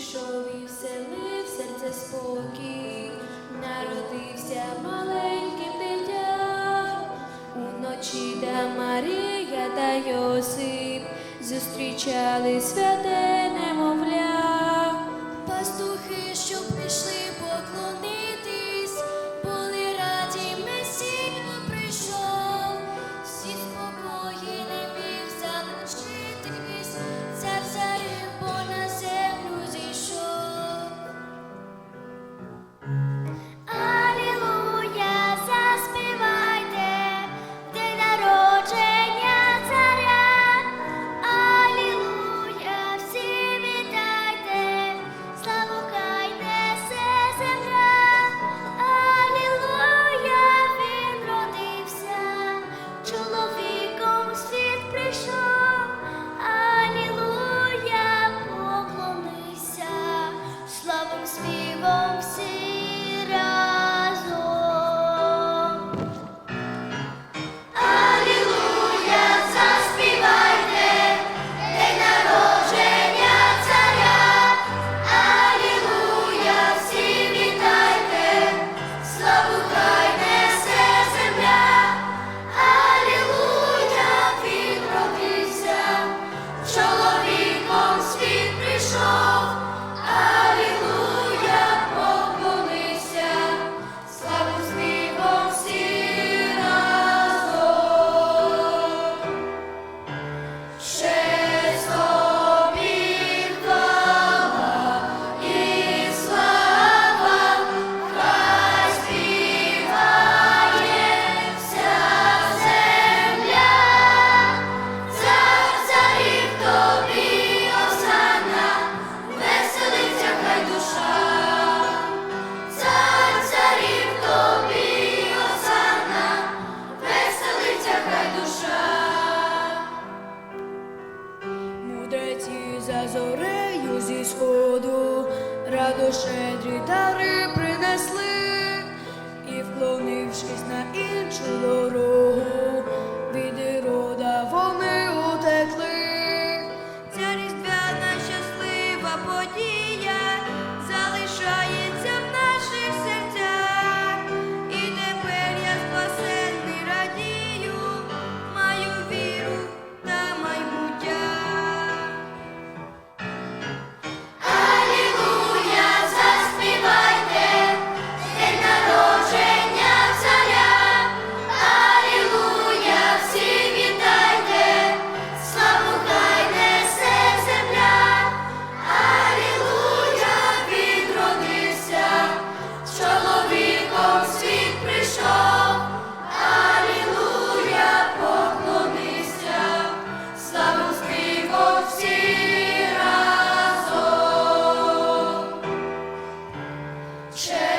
прийшов і вселив серце спокій, народився маленьким дитя, уночі та Марія та Йосип зустрічали святе зорею зі сходу, радо щедрі дари. Chill.